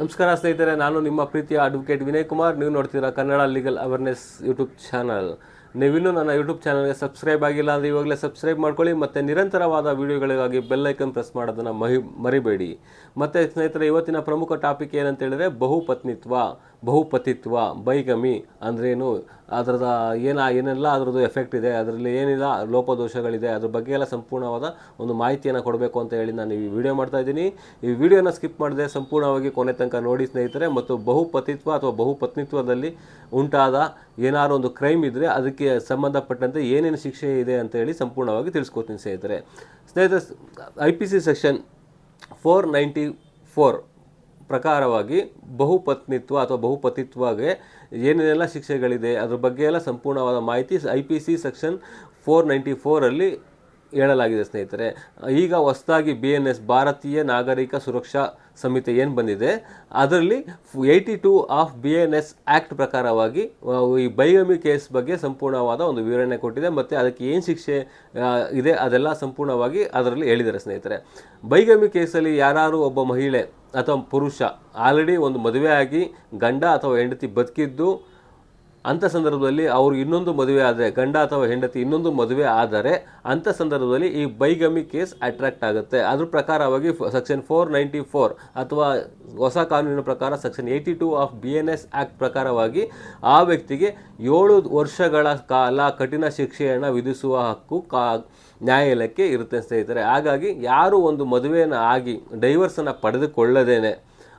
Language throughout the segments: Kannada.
ನಮಸ್ಕಾರ ಸ್ನೇಹಿತರೆ, ನಾನು ನಿಮ್ಮ ಪ್ರೀತಿಯ ಅಡ್ವೊಕೇಟ್ ವಿನಯ್ ಕುಮಾರ್. ನೀವು ನೋಡ್ತೀರಾ Kannada legal awareness YouTube channel ನೀವಿನ್ನೂ ನನ್ನ ಯೂಟ್ಯೂಬ್ ಚಾನಲ್ಗೆ ಸಬ್ಸ್ಕ್ರೈಬ್ ಆಗಿಲ್ಲ ಅಂದರೆ ಇವಾಗಲೇ ಸಬ್ಸ್ಕ್ರೈಬ್ ಮಾಡ್ಕೊಳ್ಳಿ, ಮತ್ತು ನಿರಂತರವಾದ ವಿಡಿಯೋಗಳಿಗಾಗಿ ಬೆಲ್ ಐಕನ್ ಪ್ರೆಸ್ ಮಾಡೋದನ್ನು ಮಹಿ ಮರಿಬೇಡಿ. ಮತ್ತು ಸ್ನೇಹಿತರೆ, ಇವತ್ತಿನ ಪ್ರಮುಖ ಟಾಪಿಕ್ ಏನಂತ ಹೇಳಿದ್ರೆ ಬಹುಪತ್ನಿತ್ವ. ಬಹುಪತಿತ್ವ, ಬೈಗಮಿ ಅಂದ್ರೇನು? ಅದರದ ಏನ, ಏನೆಲ್ಲ ಅದರದ್ದು ಎಫೆಕ್ಟ್ ಇದೆ, ಅದರಲ್ಲಿ ಏನಿಲ್ಲ, ಲೋಪದೋಷಗಳಿದೆ, ಅದ್ರ ಬಗ್ಗೆ ಎಲ್ಲ ಸಂಪೂರ್ಣವಾದ ಒಂದು ಮಾಹಿತಿಯನ್ನು ಕೊಡಬೇಕು ಅಂತ ಹೇಳಿ ನಾನು ಈ ವಿಡಿಯೋ ಮಾಡ್ತಾ ಇದ್ದೀನಿ. ಈ ವಿಡಿಯೋನ ಸ್ಕಿಪ್ ಮಾಡದೆ ಸಂಪೂರ್ಣವಾಗಿ ಕೊನೆ ತನಕ ನೋಡಿ ಸ್ನೇಹಿತರೆ, ಮತ್ತು ಬಹುಪತಿತ್ವ ಅಥವಾ ಬಹುಪತ್ನಿತ್ವದಲ್ಲಿ ಉಂಟಾದ ಏನಾದ್ರು ಒಂದು ಕ್ರೈಮ್ ಇದ್ದರೆ ಅದಕ್ಕೆ ಸಂಬಂಧಪಟ್ಟಂತೆ ಏನೇನು ಶಿಕ್ಷೆ ಇದೆ ಅಂತ ಹೇಳಿ ಸಂಪೂರ್ಣವಾಗಿ ತಿಳಿಸ್ಕೊತೀನಿ ಸ್ನೇಹಿತರೆ. ಸ್ನೇಹಿತರೆ, I P C section four ninety four ಪ್ರಕಾರವಾಗಿ ಬಹುಪತ್ನಿತ್ವ ಅಥವಾ ಬಹುಪತಿತ್ವಗೆ ಏನೇನೆಲ್ಲ ಶಿಕ್ಷೆಗಳಿದೆ, ಅದ್ರ ಬಗ್ಗೆ ಎಲ್ಲ ಸಂಪೂರ್ಣವಾದ ಮಾಹಿತಿ I P C section four ninety ಫೋರಲ್ಲಿ ಹೇಳಲಾಗಿದೆ ಸ್ನೇಹಿತರೆ. ಈಗ ಹೊಸದಾಗಿ ಬಿ ಎನ್ ಎಸ್ ಭಾರತೀಯ ನಾಗರಿಕ ಸುರಕ್ಷಾ ಸಮಿತಿ ಏನು ಬಂದಿದೆ, ಅದರಲ್ಲಿ eighty two of B N S act ಪ್ರಕಾರವಾಗಿ ಈ ಬೈಗಮಿ ಕೇಸ್ ಬಗ್ಗೆ ಸಂಪೂರ್ಣವಾದ ಒಂದು ವಿವರಣೆ ಕೊಟ್ಟಿದೆ, ಮತ್ತು ಅದಕ್ಕೆ ಏನು ಶಿಕ್ಷೆ ಇದೆ ಅದೆಲ್ಲ ಸಂಪೂರ್ಣವಾಗಿ ಅದರಲ್ಲಿ ಹೇಳಿದ್ದಾರೆ ಸ್ನೇಹಿತರೆ. ಬೈಗಮಿ ಕೇಸಲ್ಲಿ ಯಾರು ಒಬ್ಬ ಮಹಿಳೆ ಅಥವಾ ಪುರುಷ ಆಲ್ರೆಡಿ ಒಂದು ಮದುವೆ ಆಗಿ ಗಂಡ ಅಥವಾ ಹೆಂಡತಿ ಬದುಕಿದ್ದು ಅಂಥ ಸಂದರ್ಭದಲ್ಲಿ ಅವರು ಇನ್ನೊಂದು ಮದುವೆ ಆದರೆ, ಗಂಡ ಅಥವಾ ಹೆಂಡತಿ ಇನ್ನೊಂದು ಮದುವೆ ಆದರೆ ಅಂಥ ಸಂದರ್ಭದಲ್ಲಿ ಈ ಬೈಗಮಿ ಕೇಸ್ ಅಟ್ರಾಕ್ಟ್ ಆಗುತ್ತೆ. ಅದ್ರ ಪ್ರಕಾರವಾಗಿ ಸೆಕ್ಷನ್ ಫೋರ್ ನೈಂಟಿ ಫೋರ್ ಅಥವಾ ಹೊಸ ಕಾನೂನಿನ ಪ್ರಕಾರ section eighty two of B N S act ಪ್ರಕಾರವಾಗಿ ಆ ವ್ಯಕ್ತಿಗೆ ಏಳು ವರ್ಷಗಳ ಕಾಲ ಕಠಿಣ ಶಿಕ್ಷೆಯನ್ನು ವಿಧಿಸುವ ಹಕ್ಕು ಕಾ, ನ್ಯಾಯಾಲಯಕ್ಕೆ ಇರುತ್ತೆ ಸ್ನೇಹಿತರೆ. ಹಾಗಾಗಿ ಯಾರು ಒಂದು ಮದುವೆಯನ್ನು ಆಗಿ ಡೈವರ್ಸನ್ನು ಪಡೆದುಕೊಳ್ಳದೇನೆ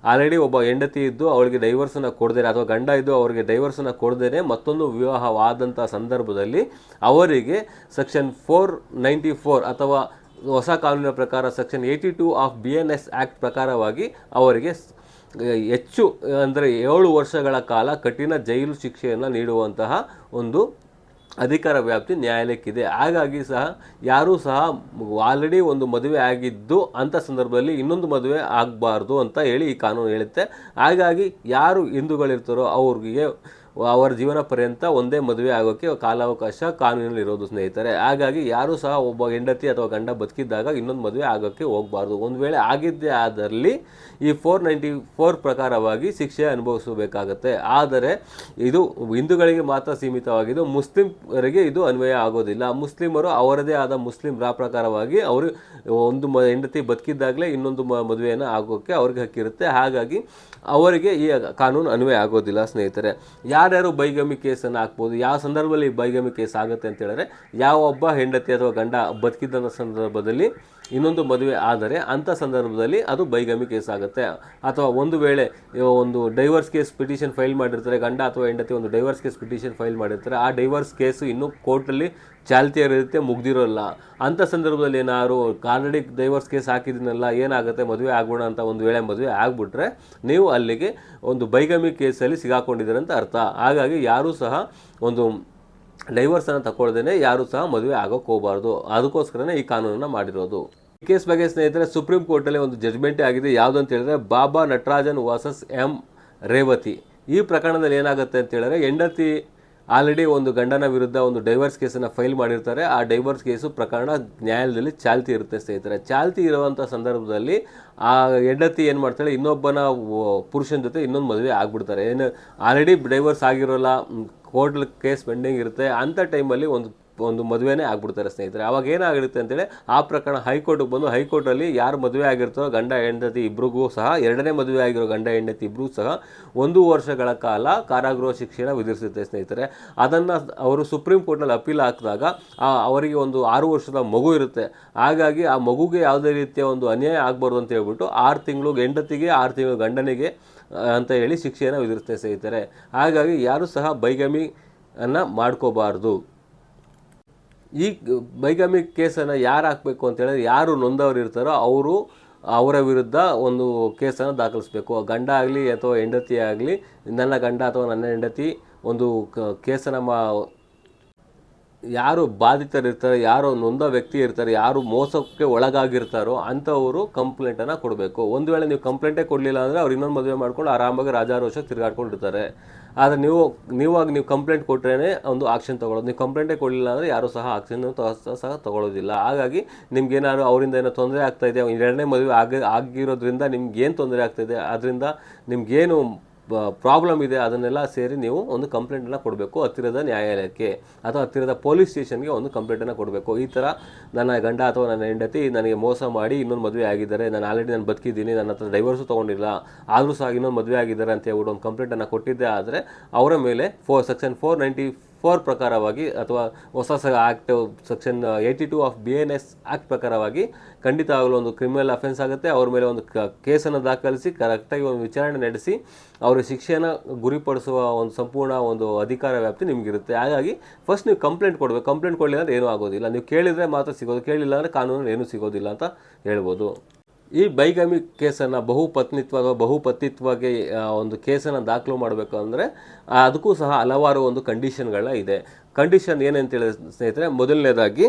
ಆಲ್ರೆಡಿ ಒಬ್ಬ ಹೆಂಡತಿ ಇದ್ದು ಅವಳಿಗೆ ಡೈವರ್ಸನ್ನು ಕೊಡದೇನೆ, ಅಥವಾ ಗಂಡ ಇದ್ದು ಅವರಿಗೆ ಡೈವರ್ಸನ್ನು ಕೊಡದೇನೆ ಮತ್ತೊಂದು ವಿವಾಹವಾದಂಥ ಸಂದರ್ಭದಲ್ಲಿ ಅವರಿಗೆ ಸೆಕ್ಷನ್ ಫೋರ್ ನೈಂಟಿ ಫೋರ್ ಅಥವಾ ಹೊಸ ಕಾನೂನಿನ ಪ್ರಕಾರ section eighty two of B N S act ಪ್ರಕಾರವಾಗಿ ಅವರಿಗೆ ಹೆಚ್ಚು ಅಂದರೆ ಏಳು ವರ್ಷಗಳ ಕಾಲ ಕಠಿಣ ಜೈಲು ಶಿಕ್ಷೆಯನ್ನು ನೀಡುವಂತಹ ಒಂದು ಅಧಿಕಾರ ವ್ಯಾಪ್ತಿ ನ್ಯಾಯಾಲಯಕ್ಕಿದೆ. ಹಾಗಾಗಿ ಸಹ ಯಾರೂ ಸಹ ಆಲ್ರೆಡಿ ಒಂದು ಮದುವೆ ಆಗಿದ್ದು ಅಂಥ ಸಂದರ್ಭದಲ್ಲಿ ಇನ್ನೊಂದು ಮದುವೆ ಆಗಬಾರ್ದು ಅಂತ ಹೇಳಿ ಈ ಕಾನೂನು ಹೇಳುತ್ತೆ. ಹಾಗಾಗಿ ಯಾರು ಹಿಂದೂಗಳಿರ್ತಾರೋ ಅವ್ರಿಗೆ ಅವರ ಜೀವನ ಪರ್ಯಂತ ಒಂದೇ ಮದುವೆ ಆಗೋಕ್ಕೆ ಕಾಲಾವಕಾಶ ಕಾನೂನಲ್ಲಿ ಇರೋದು ಸ್ನೇಹಿತರೆ. ಹಾಗಾಗಿ ಯಾರೂ ಸಹ ಒಬ್ಬ ಹೆಂಡತಿ ಅಥವಾ ಗಂಡ ಬದುಕಿದ್ದಾಗ ಇನ್ನೊಂದು ಮದುವೆ ಆಗೋಕ್ಕೆ ಹೋಗಬಾರ್ದು. ಒಂದು ವೇಳೆ ಆಗಿದ್ದೇ ಆದಲ್ಲಿ ಈ ಫೋರ್ ನೈಂಟಿ ಫೋರ್ ಪ್ರಕಾರವಾಗಿ ಶಿಕ್ಷೆ ಅನುಭವಿಸಬೇಕಾಗತ್ತೆ. ಆದರೆ ಇದು ಹಿಂದೂಗಳಿಗೆ ಮಾತ್ರ ಸೀಮಿತವಾಗಿದ್ದು, ಮುಸ್ಲಿಮರಿಗೆ ಇದು ಅನ್ವಯ ಆಗೋದಿಲ್ಲ. ಮುಸ್ಲಿಮರು ಅವರದೇ ಆದ ಮುಸ್ಲಿಂ ರಾ ಪ್ರಕಾರವಾಗಿ ಅವರು ಒಂದು ಮ, ಹೆಂಡತಿ ಬದುಕಿದ್ದಾಗಲೇ ಇನ್ನೊಂದು ಮದುವೆಯನ್ನು ಆಗೋಕ್ಕೆ ಅವ್ರಿಗೆ ಹಕ್ಕಿರುತ್ತೆ. ಹಾಗಾಗಿ ಅವರಿಗೆ ಈ ಕಾನೂನು ಅನ್ವಯ ಆಗೋದಿಲ್ಲ ಸ್ನೇಹಿತರೆ. ಯಾರ್ಯಾರು ಬೈಗಮಿ ಕೇಸನ್ನು ಹಾಕ್ಬೋದು, ಯಾವ ಸಂದರ್ಭದಲ್ಲಿ ಬೈಗಮಿ ಕೇಸ್ ಆಗುತ್ತೆ ಅಂತ ಹೇಳಿದ್ರೆ, ಯಾವ ಒಬ್ಬ ಹೆಂಡತಿ ಅಥವಾ ಗಂಡ ಬದುಕಿದ್ದಂಥ ಸಂದರ್ಭದಲ್ಲಿ ಇನ್ನೊಂದು ಮದುವೆ ಆದರೆ ಅಂಥ ಸಂದರ್ಭದಲ್ಲಿ ಅದು ಬೈಗಮಿ ಕೇಸ್ ಆಗುತ್ತೆ. ಅಥವಾ ಒಂದು ವೇಳೆ ಒಂದು ಡೈವರ್ಸ್ ಕೇಸ್ ಪಿಟಿಷನ್ ಫೈಲ್ ಮಾಡಿರ್ತಾರೆ, ಗಂಡ ಅಥವಾ ಹೆಂಡತಿ ಒಂದು ಡೈವರ್ಸ್ ಕೇಸ್ ಪಿಟಿಷನ್ ಫೈಲ್ ಮಾಡಿರ್ತಾರೆ, ಆ ಡೈವರ್ಸ್ ಕೇಸು ಇನ್ನೂ ಕೋರ್ಟಲ್ಲಿ ಚಾಲ್ತಿಯಲ್ಲಿರುತ್ತೆ ಮುಗ್ದಿರೋಲ್ಲ. ಅಂಥ ಸಂದರ್ಭದಲ್ಲಿ ಏನಾದ್ರು ಆಲ್ರೆಡಿ ಡೈವರ್ಸ್ ಕೇಸ್ ಹಾಕಿದ್ದೀನಲ್ಲ ಏನಾಗುತ್ತೆ, ಮದುವೆ ಆಗೋಣ ಅಂತ ಒಂದು ವೇಳೆ ಮದುವೆ ಆಗಿಬಿಟ್ರೆ, ನೀವು ಅಲ್ಲಿಗೆ ಒಂದು ಬೈಗಮಿ ಕೇಸಲ್ಲಿ ಸಿಗಾಕೊಂಡಿದ್ದೀರ ಅಂತ ಅರ್ಥ. ಹಾಗಾಗಿ ಯಾರೂ ಸಹ ಒಂದು ಡೈವರ್ಸನ್ನು ತಗೊಳ್ಳ್ದೇ ಯಾರೂ ಸಹ ಮದುವೆ ಆಗೋಕ್ಕೆ ಹೋಗಬಾರ್ದು. ಅದಕ್ಕೋಸ್ಕರನೇ ಈ ಕಾನೂನನ್ನು ಮಾಡಿರೋದು. ಈ ಕೇಸ್ ಬಗ್ಗೆ ಸ್ನೇಹಿತರೆ ಸುಪ್ರೀಂ ಕೋರ್ಟಲ್ಲಿ ಒಂದು ಜಜ್ಮೆಂಟೇ ಆಗಿದೆ. ಯಾವುದು ಅಂತ ಹೇಳಿದ್ರೆ, ಬಾಬಾ ನಟರಾಜನ್ ವರ್ಸಸ್ ಎಂ ರೇವತಿ. ಈ ಪ್ರಕರಣದಲ್ಲಿ ಏನಾಗುತ್ತೆ ಅಂತ ಹೇಳಿದ್ರೆ, ಹೆಂಡತಿ ಆಲ್ರೆಡಿ ಒಂದು ಗಂಡನ ವಿರುದ್ಧ ಒಂದು ಡೈವರ್ಸ್ ಕೇಸನ್ನು ಫೈಲ್ ಮಾಡಿರ್ತಾರೆ. ಆ ಡೈವರ್ಸ್ ಕೇಸು ಪ್ರಕರಣ ನ್ಯಾಯಾಲಯದಲ್ಲಿ ಚಾಲ್ತಿ ಇರುತ್ತೆ ಸ್ನೇಹಿತರೆ. ಚಾಲ್ತಿ ಇರುವಂಥ ಸಂದರ್ಭದಲ್ಲಿ ಆ ಹೆಂಡತಿ ಏನು ಮಾಡ್ತಾಳೆ? ಇನ್ನೊಬ್ಬನ ಪುರುಷನ ಜೊತೆ ಇನ್ನೊಂದು ಮದುವೆ ಆಗ್ಬಿಡ್ತಾರೆ. ಏನು, ಆಲ್ರೆಡಿ ಡೈವರ್ಸ್ ಆಗಿರೋಲ್ಲ ಕೋರ್ಟ್ ಕೇಸ್ ಪೆಂಡಿಂಗ್ ಇರುತ್ತೆ. ಅಂಥ ಟೈಮಲ್ಲಿ ಒಂದು ಒಂದು ಮದುವೆನೇ ಆಗ್ಬಿಡ್ತಾರೆ ಸ್ನೇಹಿತರೆ. ಅವಾಗ ಏನಾಗಿರುತ್ತೆ ಅಂತೇಳಿ ಆ ಪ್ರಕರಣ ಹೈಕೋರ್ಟ್ಗೆ ಬಂದು ಹೈಕೋರ್ಟಲ್ಲಿ ಯಾರು ಮದುವೆ ಆಗಿರ್ತಾರೋ ಗಂಡ, ಹೆಂಡತಿ ಇಬ್ರಿಗೂ ಸಹ ಎರಡನೇ ಮದುವೆ ಆಗಿರೋ ಗಂಡ, ಹೆಂಡತಿ ಇಬ್ಬರೂ ಸಹ ಒಂದು ವರ್ಷಗಳ ಕಾಲ ಕಾರಾಗೃಹ ಶಿಕ್ಷೆನ ವಿಧಿಸುತ್ತೆ ಸ್ನೇಹಿತರೆ. ಅದನ್ನು ಅವರು ಸುಪ್ರೀಂ ಕೋರ್ಟ್ನಲ್ಲಿ ಅಪೀಲ್ ಹಾಕಿದಾಗ ಅವರಿಗೆ ಒಂದು ಆರು ವರ್ಷದ ಮಗು ಇರುತ್ತೆ. ಹಾಗಾಗಿ ಆ ಮಗುಗೆ ಯಾವುದೇ ರೀತಿಯ ಒಂದು ಅನ್ಯಾಯ ಆಗಬಾರ್ದು ಅಂತ ಹೇಳ್ಬಿಟ್ಟು ಆರು ತಿಂಗಳು ಹೆಂಡತಿಗೆ, ಆರು ತಿಂಗಳು ಗಂಡನಿಗೆ ಅಂತ ಹೇಳಿ ಶಿಕ್ಷೆಯನ್ನು ವಿಧಿಸುತ್ತೆ ಸ್ನೇಹಿತರೆ. ಹಾಗಾಗಿ ಯಾರೂ ಸಹ ಬೈಗಮಿ ಅನ್ನು ಮಾಡ್ಕೋಬಾರ್ದು. ಈ ಬೈಗಾಮಿ ಕೇಸನ್ನು ಯಾರು ಹಾಕಬೇಕು ಅಂತ ಹೇಳಿದ್ರೆ ಯಾರು ನೊಂದವರು ಇರ್ತಾರೋ ಅವರು ಅವರ ವಿರುದ್ಧ ಒಂದು ಕೇಸನ್ನು ದಾಖಲಿಸಬೇಕು. ಗಂಡ ಆಗಲಿ ಅಥವಾ ಹೆಂಡತಿ ಆಗಲಿ, ನನ್ನ ಗಂಡ ಅಥವಾ ನನ್ನ ಹೆಂಡತಿ ಒಂದು ಕೇಸನ್ನು ಮಾ ಯಾರು ಬಾಧಿತರಿರ್ತಾರೆ ಯಾರು ನೊಂದ ವ್ಯಕ್ತಿ ಇರ್ತಾರೆ, ಯಾರು ಮೋಸಕ್ಕೆ ಒಳಗಾಗಿರ್ತಾರೋ ಅಂಥವರು ಕಂಪ್ಲೇಂಟನ್ನು ಕೊಡಬೇಕು. ಒಂದು ವೇಳೆ ನೀವು ಕಂಪ್ಲೇಂಟೇ ಕೊಡಲಿಲ್ಲ ಅಂದರೆ ಅವ್ರು ಇನ್ನೊಂದು ಮದುವೆ ಮಾಡ್ಕೊಂಡು ಆರಾಮಾಗಿ ರಾಜಾರೋಷ ತಿರುಗಾಡ್ಕೊಂಡಿರ್ತಾರೆ. ಆದರೆ ನೀವು, ನೀವಾಗ ನೀವು ಕಂಪ್ಲೇಂಟ್ ಕೊಟ್ರೇ ಒಂದು ಆಕ್ಷನ್ ತಗೊಳ್ಳೋದು. ನೀವು ಕಂಪ್ಲೇಂಟೇ ಕೊಡಲಿಲ್ಲ ಅಂದರೆ ಯಾರೂ ಸಹ ಆಕ್ಷನ್ ಸಹ ತಗೊಳ್ಳೋದಿಲ್ಲ. ಹಾಗಾಗಿ ನಿಮ್ಗೇನಾದ್ರು ಅವರಿಂದ ಏನೋ ತೊಂದರೆ ಆಗ್ತಾ ಇದೆ ಎರಡನೇ ಮದುವೆ ಆಗಿ, ಆಗಿರೋದ್ರಿಂದ ನಿಮ್ಗೆ ಏನು ತೊಂದರೆ ಇದೆ? ಅದರಿಂದ ನಿಮ್ಗೇನು ಪ್ರಾಬ್ಲಮ್ ಇದೆ, ಅದನ್ನೆಲ್ಲ ಸೇರಿ ನೀವು ಒಂದು ಕಂಪ್ಲೇಂಟನ್ನು ಕೊಡಬೇಕು, ಹತ್ತಿರದ ನ್ಯಾಯಾಲಯಕ್ಕೆ ಅಥವಾ ಹತ್ತಿರದ ಪೊಲೀಸ್ ಸ್ಟೇಷನ್ಗೆ ಒಂದು ಕಂಪ್ಲೇಂಟನ್ನು ಕೊಡಬೇಕು. ಈ ಥರ ನನ್ನ ಗಂಡ ಅಥವಾ ನನ್ನ ಹೆಂಡತಿ ನನಗೆ ಮೋಸ ಮಾಡಿ ಇನ್ನೊಂದು ಮದುವೆ ಆಗಿದ್ದಾರೆ, ನಾನು ಆಲ್ರೆಡಿ ನಾನು ಬದುಕಿದ್ದೀನಿ, ನನ್ನ ಹತ್ರ ಡೈವರ್ಸು ತೊಗೊಂಡಿಲ್ಲ, ಆದರೂ ಸಹ ಇನ್ನೊಂದು ಮದುವೆ ಆಗಿದ್ದಾರೆ ಅಂತ ಹೇಳ್ಬಿಟ್ಟು ಒಂದು ಕಂಪ್ಲೇಂಟನ್ನು ಕೊಟ್ಟಿದ್ದೆ ಆದರೆ ಅವರ ಮೇಲೆ four section four ninety four ಪ್ರಕಾರವಾಗಿ ಅಥವಾ ಹೊಸ ಸ act section eighty two of B N S act ಪ್ರಕಾರವಾಗಿ ಖಂಡಿತ ಆಗಲು ಒಂದು ಕ್ರಿಮಿನಲ್ ಅಫೆನ್ಸ್ ಆಗುತ್ತೆ. ಅವ್ರ ಮೇಲೆ ಒಂದು ಕೇಸನ್ನು ದಾಖಲಿಸಿ ಕರೆಕ್ಟಾಗಿ ಒಂದು ವಿಚಾರಣೆ ನಡೆಸಿ ಅವರ ಶಿಕ್ಷೆಯನ್ನು ಗುರಿಪಡಿಸುವ ಒಂದು ಸಂಪೂರ್ಣ ಒಂದು ಅಧಿಕಾರ ವ್ಯಾಪ್ತಿ ನಿಮಗಿರುತ್ತೆ. ಹಾಗಾಗಿ ಫಸ್ಟ್ ನೀವು ಕಂಪ್ಲೇಂಟ್ ಕೊಡಬೇಕು. ಕಂಪ್ಲೇಂಟ್ ಕೊಡಲಿಲ್ಲ ಅಂದರೆ ಏನೂ ಆಗೋದಿಲ್ಲ. ನೀವು ಕೇಳಿದರೆ ಮಾತ್ರ ಸಿಗೋದು. ಕೇಳಿಲ್ಲ ಅಂದರೆ ಕಾನೂನು ಏನೂ ಸಿಗೋದಿಲ್ಲ ಅಂತ ಹೇಳ್ಬೋದು. ಈ ಬೈಗಮಿ ಕೇಸನ್ನು ಬಹುಪತ್ನಿತ್ವ ಅಥವಾ ಬಹುಪತಿತ್ವಗೆ ಒಂದು ಕೇಸನ್ನು ದಾಖಲು ಮಾಡಬೇಕು ಅಂದರೆ ಅದಕ್ಕೂ ಸಹ ಹಲವಾರು ಒಂದು ಕಂಡೀಷನ್ಗಳ ಇದೆ. ಕಂಡೀಷನ್ ಏನಂತೇಳಿ ಸ್ನೇಹಿತರೆ, ಮೊದಲನೇದಾಗಿ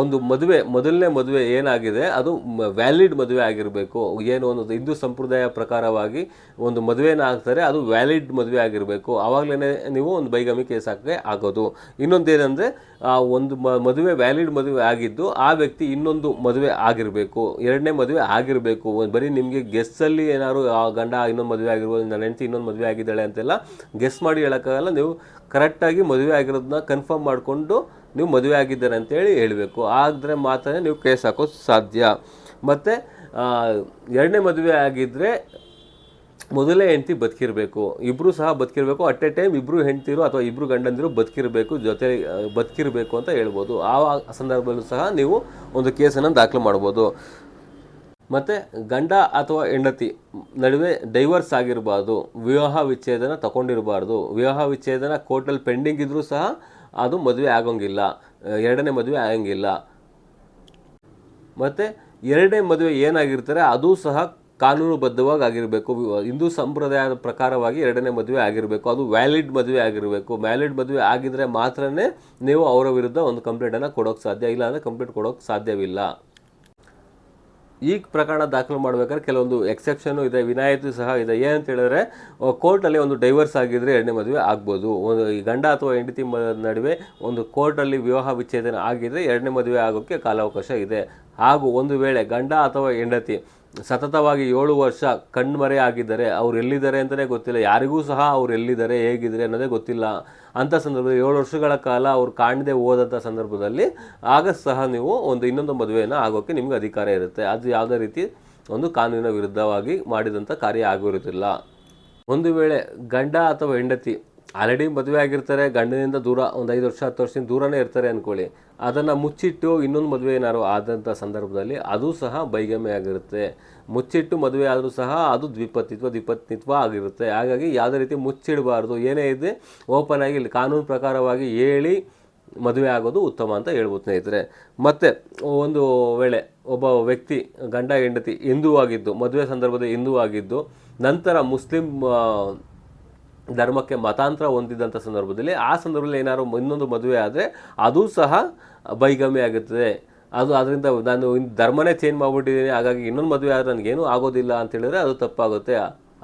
ಒಂದು ಮದುವೆ, ಮೊದಲನೇ ಮದುವೆ ಏನಾಗಿದೆ, ಅದು ವ್ಯಾಲಿಡ್ ಮದುವೆ ಆಗಿರಬೇಕು. ಏನು ಒಂದು ಹಿಂದೂ ಸಂಪ್ರದಾಯ ಪ್ರಕಾರವಾಗಿ ಒಂದು ಮದುವೆನ ಆಗ್ತಾರೆ, ಅದು ವ್ಯಾಲಿಡ್ ಮದುವೆ ಆಗಿರಬೇಕು. ಆವಾಗಲೇ ನೀವು ಒಂದು ಬೈಗಮಿ ಕೇಸ್ ಹಾಕಕ್ಕೆ ಆಗೋದು. ಇನ್ನೊಂದೇನೆಂದರೆ, ಆ ಒಂದು ಮದುವೆ ವ್ಯಾಲಿಡ್ ಮದುವೆ ಆಗಿದ್ದು, ಆ ವ್ಯಕ್ತಿ ಇನ್ನೊಂದು ಮದುವೆ ಆಗಿರಬೇಕು. ಎರಡನೇ ಮದುವೆ ಆಗಿರಬೇಕು. ಬರೀ ನಿಮಗೆ ಗೆಸ್ಸಲ್ಲಿ ಏನಾದ್ರು ಆ ಗಂಡ ಇನ್ನೊಂದು ಮದುವೆ ಆಗಿರ್ಬೋದು, ನನ್ನ ಹೆಂಡತಿ ಇನ್ನೊಂದು ಮದುವೆ ಆಗಿದ್ದಾಳೆ ಅಂತೆಲ್ಲ ಗೆಸ್ ಮಾಡಿ ಹೇಳೋಕ್ಕಾಗಲ್ಲ. ನೀವು ಕರೆಕ್ಟಾಗಿ ಮದುವೆ ಆಗಿರೋದನ್ನ ಕನ್ಫರ್ಮ್ ಮಾಡಿಕೊಂಡು ನೀವು ಮದುವೆ ಆಗಿದ್ದಾರೆ ಅಂತೇಳಿ ಹೇಳಬೇಕು. ಆದರೆ ಮಾತ್ರ ನೀವು ಕೇಸ್ ಹಾಕೋದು ಸಾಧ್ಯ. ಮತ್ತು ಎರಡನೇ ಮದುವೆ ಆಗಿದ್ದರೆ ಮೊದಲೇ ಹೆಂಡತಿ ಬದುಕಿರಬೇಕು. ಇಬ್ಬರು ಸಹ ಬದುಕಿರಬೇಕು. ಅಟ್ ಎ ಟೈಮ್ ಇಬ್ಬರು ಹೆಂಡ್ತಿರು ಅಥವಾ ಇಬ್ಬರು ಗಂಡಂದಿರು ಬದುಕಿರಬೇಕು, ಜೊತೆ ಬದುಕಿರಬೇಕು ಅಂತ ಹೇಳ್ಬೋದು. ಆ ಸಂದರ್ಭದಲ್ಲೂ ಸಹ ನೀವು ಒಂದು ಕೇಸನ್ನು ದಾಖಲು ಮಾಡ್ಬೋದು. ಮತ್ತು ಗಂಡ ಅಥವಾ ಹೆಂಡತಿ ನಡುವೆ ಡೈವರ್ಸ್ ಆಗಿರಬಾರ್ದು, ವಿವಾಹ ವಿಚ್ಛೇದನ ತಗೊಂಡಿರಬಾರ್ದು, ವಿವಾಹ ವಿಚ್ಛೇದನ ಕೋರ್ಟಲ್ಲಿ ಪೆಂಡಿಂಗ್ ಇದ್ದರೂ ಸಹ ಅದು ಮದುವೆ ಆಗೋಂಗಿಲ್ಲ, ಎರಡನೇ ಮದುವೆ ಆಗೋಂಗಿಲ್ಲ. ಮತ್ತು ಎರಡನೇ ಮದುವೆ ಏನಾಗಿರ್ತಾರೆ ಅದು ಸಹ ಕಾನೂನುಬದ್ಧವಾಗಿ ಆಗಿರಬೇಕು. ಹಿಂದೂ ಸಂಪ್ರದಾಯದ ಪ್ರಕಾರವಾಗಿ ಎರಡನೇ ಮದುವೆ ಆಗಿರಬೇಕು. ಅದು ವ್ಯಾಲಿಡ್ ಮದುವೆ ಆಗಿರಬೇಕು. ವ್ಯಾಲಿಡ್ ಮದುವೆ ಆಗಿದ್ರೆ ಮಾತ್ರನೇ ನೀವು ಅವರ ವಿರುದ್ಧ ಒಂದು ಕಂಪ್ಲೇಂಟನ್ನು ಕೊಡೋಕ್ಕೆ ಸಾಧ್ಯ ಇಲ್ಲ ಅಂದರೆ ಕಂಪ್ಲೇಂಟ್ ಕೊಡೋಕ್ಕೆ ಸಾಧ್ಯವಿಲ್ಲ. ಈ ಪ್ರಕರಣ ದಾಖಲು ಮಾಡಬೇಕಾದ್ರೆ ಕೆಲವೊಂದು ಎಕ್ಸೆಪ್ಷನು ಇದೆ, ವಿನಾಯಿತಿ ಸಹ ಇದೆ. ಏನಂತ ಹೇಳಿದ್ರೆ ಕೋರ್ಟಲ್ಲಿ ಒಂದು ಡೈವರ್ಸ್ ಆಗಿದ್ದರೆ ಎರಡನೇ ಮದುವೆ ಆಗ್ಬೋದು. ಒಂದು ಈ ಗಂಡ ಅಥವಾ ಹೆಂಡತಿ ನಡುವೆ ಒಂದು ಕೋರ್ಟಲ್ಲಿ ವಿವಾಹ ವಿಚ್ಛೇದನ ಆಗಿದ್ದರೆ ಎರಡನೇ ಮದುವೆ ಆಗೋಕ್ಕೆ ಕಾಲಾವಕಾಶ ಇದೆ. ಹಾಗೂ ಒಂದು ವೇಳೆ ಗಂಡ ಅಥವಾ ಹೆಂಡತಿ ಸತತವಾಗಿ ಏಳು ವರ್ಷ ಕಣ್ಮರೆ ಆಗಿದ್ದಾರೆ ಅವ್ರು ಎಲ್ಲಿದ್ದಾರೆ ಅಂತಲೇ ಗೊತ್ತಿಲ್ಲ. ಯಾರಿಗೂ ಸಹ ಅವ್ರು ಎಲ್ಲಿದ್ದಾರೆ, ಹೇಗಿದ್ದಾರೆ ಅನ್ನೋದೇ ಗೊತ್ತಿಲ್ಲ. ಅಂಥ ಸಂದರ್ಭದಲ್ಲಿ ಏಳು ವರ್ಷಗಳ ಕಾಲ ಅವ್ರು ಕಾಣದೇ ಹೋದಂಥ ಸಂದರ್ಭದಲ್ಲಿ ಆಗ ಸಹ ನೀವು ಒಂದು ಇನ್ನೊಂದು ಮದುವೆಯನ್ನು ಆಗೋಕ್ಕೆ ನಿಮ್ಗೆ ಅಧಿಕಾರ ಇರುತ್ತೆ. ಅದು ಯಾವುದೇ ರೀತಿ ಒಂದು ಕಾನೂನಿನ ವಿರುದ್ಧವಾಗಿ ಮಾಡಿದಂಥ ಕಾರ್ಯ ಆಗಿರುತ್ತಿಲ್ಲ ಒಂದು ವೇಳೆ ಗಂಡ ಅಥವಾ ಹೆಂಡತಿ ಆಲ್ರೆಡಿ ಮದುವೆ ಆಗಿರ್ತಾರೆ, ಗಂಡನಿಂದ ದೂರ ಒಂದು ಐದು ವರ್ಷ, ಹತ್ತು ವರ್ಷದಿಂದ ದೂರನೇ ಇರ್ತಾರೆ ಅಂದ್ಕೊಳ್ಳಿ ಅದನ್ನು ಮುಚ್ಚಿಟ್ಟು ಇನ್ನೊಂದು ಮದುವೆ ಏನಾದ್ರು ಆದಂಥ ಸಂದರ್ಭದಲ್ಲಿ ಅದು ಸಹ ಬೈಗಮೆ ಆಗಿರುತ್ತೆ. ಮುಚ್ಚಿಟ್ಟು ಮದುವೆ ಆದರೂ ಸಹ ಅದು ದ್ವಿಪತಿತ್ವ, ದ್ವಿಪತ್ನಿತ್ವ ಆಗಿರುತ್ತೆ. ಹಾಗಾಗಿ ಯಾವುದೇ ರೀತಿ ಮುಚ್ಚಿಡಬಾರ್ದು, ಏನೇ ಇದೆ ಓಪನ್ ಆಗಿ ಇಲ್ಲಿ ಕಾನೂನು ಪ್ರಕಾರವಾಗಿ ಹೇಳಿ ಮದುವೆ ಆಗೋದು ಉತ್ತಮ ಅಂತ ಹೇಳ್ಬೋದು ಸ್ನೇಹಿತರೆ. ಮತ್ತು ಒಂದು ವೇಳೆ ಒಬ್ಬ ವ್ಯಕ್ತಿ, ಗಂಡ, ಹೆಂಡತಿ ಹಿಂದೂ ಆಗಿದ್ದು, ಮದುವೆ ಸಂದರ್ಭದಲ್ಲಿ ಹಿಂದೂ ಆಗಿದ್ದು, ನಂತರ ಮುಸ್ಲಿಂ ಧರ್ಮಕ್ಕೆ ಮತಾಂತರ ಹೊಂದಿದಂಥ ಸಂದರ್ಭದಲ್ಲಿ ಆ ಸಂದರ್ಭದಲ್ಲಿ ಏನಾದ್ರು ಇನ್ನೊಂದು ಮದುವೆ ಆದರೆ ಅದು ಸಹ ಬೈಗಮಿ ಆಗುತ್ತದೆ. ಅದು ಅದರಿಂದ ನಾನು ಧರ್ಮನೇ ಚೇಂಜ್ ಮಾಡಿಬಿಟ್ಟಿದ್ದೀನಿ, ಹಾಗಾಗಿ ಇನ್ನೊಂದು ಮದುವೆ ಆದರೆ ನನಗೇನು ಆಗೋದಿಲ್ಲ ಅಂತ ಹೇಳಿದ್ರೆ ಅದು ತಪ್ಪಾಗುತ್ತೆ.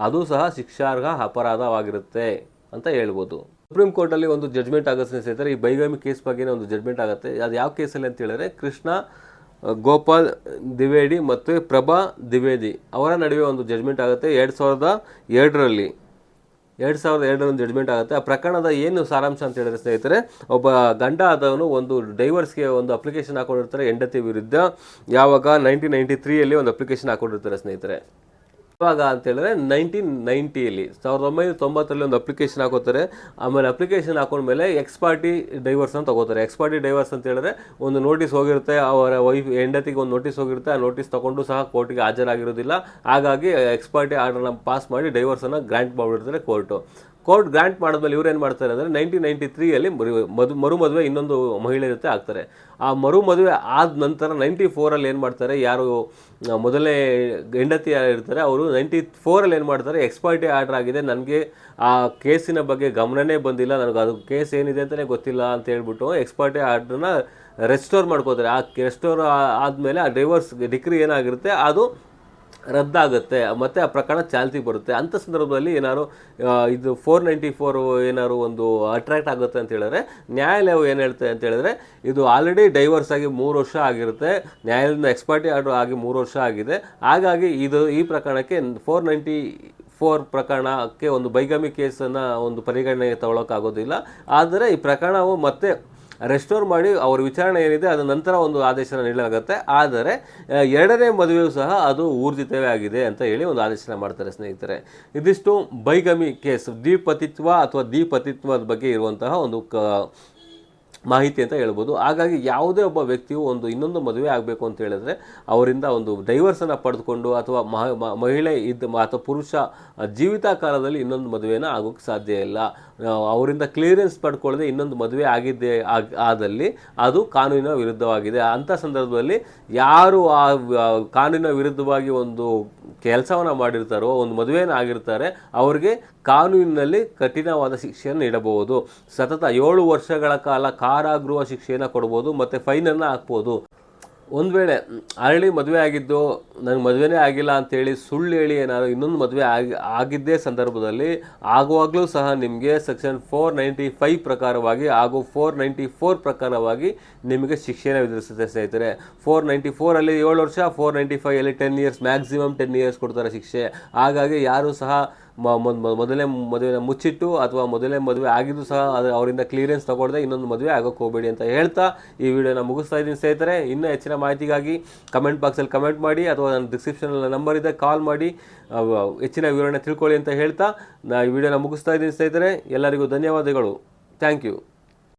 ಅದು ಸಹ ಶಿಕ್ಷಾರ್ಹ ಅಪರಾಧವಾಗಿರುತ್ತೆ ಅಂತ ಹೇಳ್ಬೋದು. ಸುಪ್ರೀಂ ಕೋರ್ಟಲ್ಲಿ ಒಂದು ಜಡ್ಜ್ಮೆಂಟ್ ಆಗುತ್ತೆ ಸ್ನೇಹಿತರೆ ಈ ಬೈಗಮಿ ಕೇಸ್ ಬಗ್ಗೆನೇ ಒಂದು ಜಡ್ಜ್ಮೆಂಟ್ ಆಗುತ್ತೆ. ಅದು ಯಾವ ಕೇಸಲ್ಲಿ ಅಂತ ಹೇಳಿದ್ರೆ ಕೃಷ್ಣ ಗೋಪಾಲ್ ದ್ವಿವೇದಿ ಮತ್ತು ಪ್ರಭಾ ದ್ವಿವೇದಿ ಅವರ ನಡುವೆ ಒಂದು ಜಡ್ಜ್ಮೆಂಟ್ ಆಗುತ್ತೆ ಎರಡು ಸಾವಿರದ ಎರಡರಲ್ಲಿ. ಎರಡು ಸಾವಿರದ ಎರಡರಲ್ಲಿ ಜಡ್ಜ್ಮೆಂಟ್ ಆಗುತ್ತೆ. ಆ ಪ್ರಕರಣದ ಏನು ಸಾರಾಂಶ ಅಂತ ಹೇಳಿದ್ರೆ ಸ್ನೇಹಿತರೆ, ಒಬ್ಬ ಗಂಡ ಆದವನು ಒಂದು ಡೈವರ್ಸ್ಗೆ ಒಂದು ಅಪ್ಲಿಕೇಶನ್ ಹಾಕೊಂಡಿರ್ತಾರೆ ಹೆಂಡತಿ ವಿರುದ್ಧ. ಯಾವಾಗ? ನೈನ್ಟೀನ್ ನೈಂಟಿ ತ್ರೀಯಲ್ಲಿ ಒಂದು ಅಪ್ಲಿಕೇಶನ್ ಹಾಕೊಂಡಿರ್ತಾರೆ ಸ್ನೇಹಿತರೆ. ಇವಾಗ ಅಂತ ಹೇಳಿದ್ರೆ ನೈನ್ಟೀನ್ ನೈಂಟಿಯಲ್ಲಿ ಸಾವಿರದ ಒಂಬೈನೂರ ತೊಂಬತ್ತರಲ್ಲಿ ಒಂದು ಅಪ್ಲಿಕೇಶನ್ ಹಾಕೋತಾರೆ. ಆಮೇಲೆ ಅಪ್ಲಿಕೇಶನ್ ಹಾಕೊಂಡ್ಮೇಲೆ ಎಕ್ಸ್ ಪಾರ್ಟಿ ಡೈವರ್ಸ್ ಅಂತ ತಗೋತಾರೆ. ಎಕ್ಸ್ ಪಾರ್ಟಿ ಡೈವರ್ಸ್ ಅಂತ ಹೇಳಿದ್ರೆ ಒಂದು ನೋಟಿಸ್ ಹೋಗಿರುತ್ತೆ, ಅವರ ವೈಫ್ ಹೆಂಡತಿಗೆ ಒಂದು ನೋಟಿಸ್ ಹೋಗಿರುತ್ತೆ, ಆ ನೋಟಿಸ್ ತಗೊಂಡು ಸಹ ಕೋರ್ಟಿಗೆ ಹಾಜರಾಗಿರೋದಿಲ್ಲ. ಹಾಗಾಗಿ ಎಕ್ಸ್ ಪಾರ್ಟಿ ಆರ್ಡರ್ನ ಪಾಸ್ ಮಾಡಿ ಡೈವರ್ಸನ್ನು ಗ್ರ್ಯಾಂಟ್ ಮಾಡಿಬಿಡ್ತಾರೆ ಕೋರ್ಟು ಕೋರ್ಟ್ ಗ್ರಾಂಟ್ ಮಾಡಿದ್ಮೇಲೆ ಇವ್ರು ಏನು ಮಾಡ್ತಾರೆ ಅಂದರೆ ನೈನ್ಟೀನ್ ನೈಂಟಿ ತ್ರೀಯಲ್ಲಿ ಮದು ಮರು ಮದುವೆ ಇನ್ನೊಂದು ಮಹಿಳೆ ಜೊತೆ ಆಗ್ತಾರೆ. ಆ ಮರು ಮದುವೆ ಆದ ನಂತರ ನೈಂಟಿ ಫೋರಲ್ಲಿ ಏನು ಮಾಡ್ತಾರೆ, ಯಾರು ಮೊದಲೇ ಹೆಂಡತಿ ಇರ್ತಾರೆ, ಅವರು ನೈಂಟಿ ಫೋರಲ್ಲಿ ಏನು ಮಾಡ್ತಾರೆ ಎಕ್ಸ್ಪರ್ಟಿ ಆರ್ಡರ್ ಆಗಿದೆ, ನನಗೆ ಆ ಕೇಸಿನ ಬಗ್ಗೆ ಗಮನನೇ ಬಂದಿಲ್ಲ, ನನಗೆ ಅದು ಕೇಸ್ ಏನಿದೆ ಅಂತಲೇ ಗೊತ್ತಿಲ್ಲ ಅಂತ ಹೇಳ್ಬಿಟ್ಟು ಎಕ್ಸ್ಪರ್ಟಿ ಆರ್ಡ್ರನ್ನ ರೆಸ್ಟೋರ್ ಮಾಡ್ಕೋತಾರೆ. ಆ ರೆಸ್ಟೋರ್ ಆದಮೇಲೆ ಆ ಡ್ರೈವರ್ಸ್ ಡಿಕ್ರಿ ಏನಾಗಿರುತ್ತೆ, ಅದು ರದ್ದಾಗುತ್ತೆ, ಮತ್ತು ಆ ಪ್ರಕರಣ ಚಾಲ್ತಿ ಬರುತ್ತೆ. ಅಂಥ ಸಂದರ್ಭದಲ್ಲಿ ಏನಾದ್ರು ಇದು ಫೋರ್ ನೈಂಟಿ ಫೋರ್ ಏನಾದ್ರು ಒಂದು ಅಟ್ರಾಕ್ಟ್ ಆಗುತ್ತೆ ಅಂತ ಹೇಳಿದ್ರೆ, ನ್ಯಾಯಾಲಯವು ಏನು ಹೇಳ್ತೆ ಅಂತ ಹೇಳಿದ್ರೆ, ಇದು ಆಲ್ರೆಡಿ ಡೈವರ್ಸ್ ಆಗಿ ಮೂರು ವರ್ಷ ಆಗಿರುತ್ತೆ. ನ್ಯಾಯಾಲಯದಿಂದ ಎಕ್ಸ್ಪರ್ಟಿ ಆರ್ಡರ್ ಆಗಿ ಮೂರು ವರ್ಷ ಆಗಿದೆ. ಹಾಗಾಗಿ ಇದು, ಈ ಪ್ರಕರಣಕ್ಕೆ ಫೋರ್ ನೈಂಟಿ ಫೋರ್ ಪ್ರಕರಣಕ್ಕೆ ಒಂದು ಬೈಗಮಿ ಕೇಸನ್ನು ಒಂದು ಪರಿಗಣನೆಗೆ ತಗೊಳ್ಳೋಕ್ಕಾಗೋದಿಲ್ಲ ಆದರೆ ಈ ಪ್ರಕರಣವು ಮತ್ತೆ ರೆಸ್ಟೋರ್ ಮಾಡಿ ಅವರ ವಿಚಾರಣೆ ಏನಿದೆ ಅದರ ನಂತರ ಒಂದು ಆದೇಶನ ನೀಡಲಾಗುತ್ತೆ. ಆದರೆ ಎರಡನೇ ಮದುವೆಯೂ ಸಹ ಅದು ಊರ್ಜಿತವೇ ಆಗಿದೆ ಅಂತ ಹೇಳಿ ಒಂದು ಆದೇಶನ ಮಾಡ್ತಾರೆ ಸ್ನೇಹಿತರೆ. ಇದಿಷ್ಟು ಬೈಗಮಿ ಕೇಸ್, ದ್ವಿಪತಿತ್ವ ಅಥವಾ ದ್ವಿಪತಿತ್ವದ ಬಗ್ಗೆ ಇರುವಂತಹ ಒಂದು ಕ ಮಾಹಿತಿ ಅಂತ ಹೇಳ್ಬೋದು. ಹಾಗಾಗಿ ಯಾವುದೇ ಒಬ್ಬ ವ್ಯಕ್ತಿಯು ಒಂದು ಇನ್ನೊಂದು ಮದುವೆ ಆಗಬೇಕು ಅಂತ ಹೇಳಿದ್ರೆ ಅವರಿಂದ ಒಂದು ಡೈವರ್ಸನ್ನು ಪಡೆದುಕೊಂಡು ಅಥವಾ ಮಹ- ಮಹಿಳೆ ಇದ್ದ ಅಥವಾ ಪುರುಷ ಜೀವಿತ ಕಾಲದಲ್ಲಿ ಇನ್ನೊಂದು ಮದುವೆನ ಆಗೋಕ್ಕೆ ಸಾಧ್ಯ ಇಲ್ಲ. ಅವರಿಂದ ಕ್ಲಿಯರೆನ್ಸ್ ಪಡ್ಕೊಳ್ಳದೆ ಇನ್ನೊಂದು ಮದುವೆ ಆಗಿದ್ದೇ, ಆಗ್- ಆದಲ್ಲಿ ಅದು ಕಾನೂನಿನ ವಿರುದ್ಧವಾಗಿದೆ. ಅಂಥ ಸಂದರ್ಭದಲ್ಲಿ ಯಾರು ಆ ಕಾನೂನಿನ ವಿರುದ್ಧವಾಗಿ ಒಂದು ಕೆಲಸವನ್ನು ಮಾಡಿರ್ತಾರೋ, ಒಂದು ಮದುವೆನ ಆಗಿರ್ತಾರೆ, ಅವ್ರಿಗೆ ಕಾನೂನಿನಲ್ಲಿ ಕಠಿಣವಾದ ಶಿಕ್ಷೆಯನ್ನು ನೀಡಬಹುದು. ಸತತ ಏಳು ವರ್ಷಗಳ ಕಾಲ ಕಾರಾಗೃಹ ಶಿಕ್ಷೆಯನ್ನು ಕೊಡ್ಬೋದು ಮತ್ತು ಫೈನನ್ನು ಹಾಕ್ಬೋದು. ಒಂದು ವೇಳೆ, ಅರಳಿ ಮದುವೆ ಆಗಿದ್ದು, ನನಗೆ ಮದುವೆನೇ ಆಗಿಲ್ಲ ಅಂತೇಳಿ ಸುಳ್ಳು ಹೇಳಿ ಏನಾದ್ರು ಇನ್ನೊಂದು ಮದುವೆ ಆಗಿ, ಆಗಿದ್ದೇ ಸಂದರ್ಭದಲ್ಲಿ ಆಗುವಾಗಲೂ ಸಹ ನಿಮಗೆ ಸೆಕ್ಷನ್ ಫೋರ್ ನೈಂಟಿ ಫೈವ್ ಪ್ರಕಾರವಾಗಿ ಹಾಗೂ ಫೋರ್ ನೈಂಟಿ ಫೋರ್ ಪ್ರಕಾರವಾಗಿ ನಿಮಗೆ ಶಿಕ್ಷೆನ ವಿಧಿಸುತ್ತೆ ಸ್ನೇಹಿತರೆ. ಫೋರ್ ನೈಂಟಿ ಫೋರಲ್ಲಿ ಏಳು ವರ್ಷ four ninety ಫೈವಲ್ಲಿ ten years maximum ten years ಕೊಡ್ತಾರೆ ಶಿಕ್ಷೆ. ಹಾಗಾಗಿ ಯಾರು ಸಹ ಮ- ಮೊದ್- ಮೊದ್- ಮೊದಲನೇ ಮದುವೆನ ಮುಚ್ಚಿಟ್ಟು ಅಥವಾ ಮೊದಲೇ ಮದುವೆ ಆಗಿದ್ದು ಸಹ ಅದು ಅವರಿಂದ ಕ್ಲಿಯರೆನ್ಸ್ ತಗೊಳ್ಳದೆ ಇನ್ನೊಂದು ಮದುವೆ ಆಗೋಕ್ಕೆ ಹೋಗಬೇಡಿ ಅಂತ ಹೇಳ್ತಾ ಈ ವಿಡಿಯೋನ ಮುಗಿಸ್ತಾ ಇದ್ದೀನಿ ಸ್ನೇಹಿತರೆ. ಇನ್ನೂ ಹೆಚ್ಚಿನ ಮಾಹಿತಿಗಾಗಿ ಕಮೆಂಟ್ ಬಾಕ್ಸಲ್ಲಿ ಕಮೆಂಟ್ ಮಾಡಿ ಅಥವಾ ನನ್ನ ಡಿಸ್ಕ್ರಿಪ್ಷನಲ್ಲಿ ನಂಬರ್ ಇದೆ ಕಾಲ್ ಮಾಡಿ. ಹೆಚ್ಚಿನ ವಿವರಣೆ ತಿಳ್ಕೊಳ್ಳಿ ಅಂತ ಹೇಳ್ತಾ ನಾ ಈ ವಿಡಿಯೋನ ಮುಗಿಸ್ತಾ ಇದ್ದೀನಿ ಸ್ನೇಹಿತರೆ. ಎಲ್ಲರಿಗೂ ಧನ್ಯವಾದಗಳು. Thank you